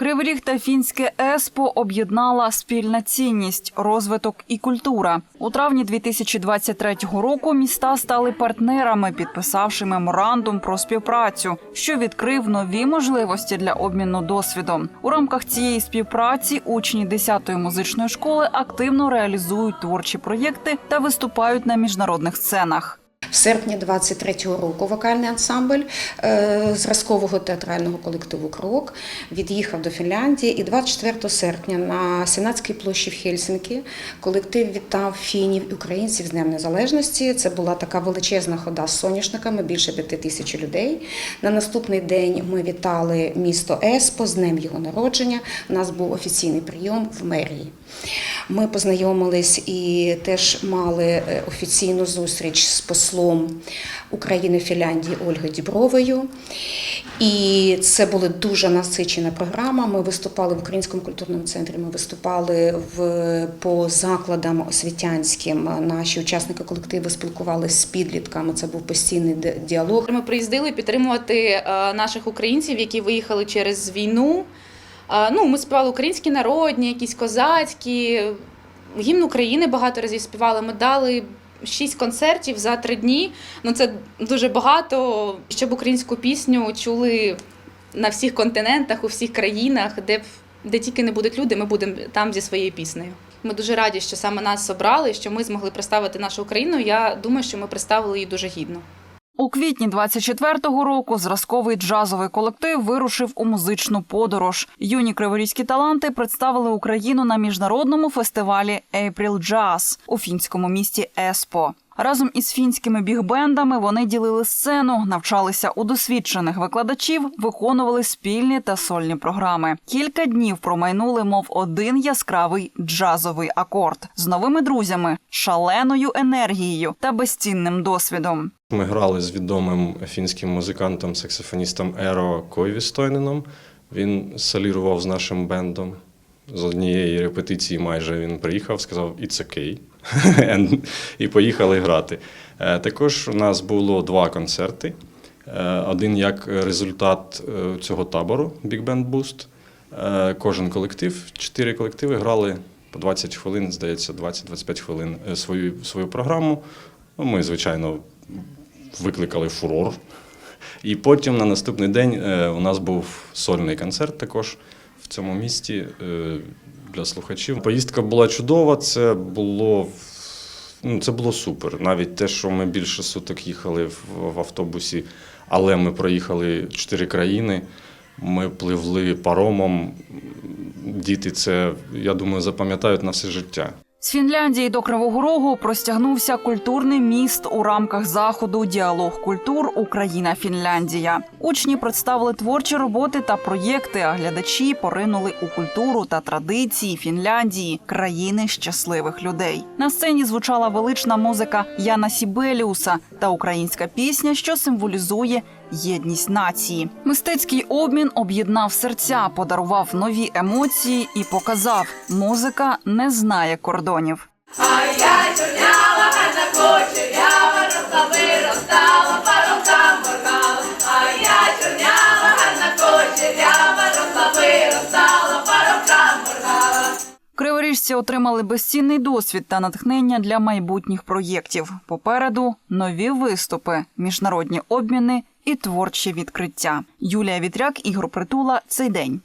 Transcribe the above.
Кривий та фінське ЕСПО об'єднала спільна цінність, розвиток і культура. У травні 2023 року міста стали партнерами, підписавши меморандум про співпрацю, що відкрив нові можливості для обміну досвідом. У рамках цієї співпраці учні 10-ї музичної школи активно реалізують творчі проєкти та виступають на міжнародних сценах. В серпні 23-го року вокальний ансамбль е, зразкового театрального колективу Крок від'їхав до Фінляндії. І 24 серпня на Сенатській площі в Хельсинкі колектив вітав фінів і українців з Днем Незалежності. Це була така величезна хода з соняшниками, більше п'яти тисяч людей. На наступний день ми вітали місто Еспо з Днем його народження. У нас був офіційний прийом в мерії. Ми познайомились і теж мали е, офіційну зустріч з послом України Фінляндії Ольгою Дібровою. І це була дуже насичена програма. Ми виступали в Українському культурному центрі. Ми виступали в по закладам освітянським. Наші учасники колективу спілкувалися з підлітками. Це був постійний діалог. Ми приїздили підтримувати е, наших українців, які виїхали через війну. Е, Ну, ми співали українські народні, якісь козацькі. Гімн України багато разів співали. Ми дали шість концертів за три дні. Ну це дуже багато, щоб українську пісню чули на всіх континентах, у всіх країнах, де, де тільки не будуть люди, ми будемо там зі своєю піснею. Ми дуже раді, що саме нас обрали, що ми змогли представити нашу Україну. Я думаю, що ми представили її дуже гідно. У квітні 24-го року зразковий джазовий колектив вирушив у музичну подорож. Юні криворізькі таланти представили Україну на міжнародному фестивалі April Jazz у фінському місті Еспо. Разом із фінськими бігбендами вони ділили сцену, навчалися у досвідчених викладачів, виконували спільні та сольні програми. Кілька днів промайнули, мов один яскравий джазовий акорд з новими друзями, шаленою енергією та безцінним досвідом. Ми грали з відомим фінським музикантом, саксофоністом Еро Койвістойненом. Він солірував з нашим бендом. З однієї репетиції майже він приїхав, сказав «It's okay». І поїхали грати. Е, Також у нас було два концерти. Е, Один як результат е, цього табору Big Band Boost. Кожен колектив, чотири колективи грали по 20 хвилин, здається, 20-25 хвилин свою, свою програму. Ну, Ми, звичайно, викликали фурор. І потім на наступний день у нас був сольний концерт також цьому місті е, для слухачів. Поїздка була чудова, це було, ну, це було супер. Навіть те, що ми більше суток їхали в, автобусі, але ми проїхали чотири країни. Ми пливли паромом. Діти це, я думаю, запам'ятають на все життя. З Фінляндії до Кривого Рогу простягнувся культурний міст у рамках заходу Діалог культур Україна Фінляндія. Учні представили творчі роботи та проєкти, а глядачі поринули у культуру та традиції Фінляндії, країни щасливих людей. На сцені звучала велична музика Яна Сібеліуса та українська пісня, що символізує єдність нації. Мистецький обмін об'єднав серця, подарував нові емоції і показав, музика не знає кордонів. А я чорнява, гарна кучерява, я виростала, Криворіжці отримали безцінний досвід та натхнення для майбутніх проєктів. Попереду нові виступи, міжнародні обміни і творчі відкриття. Юлія Вітряк, Ігор Притула. Цей день.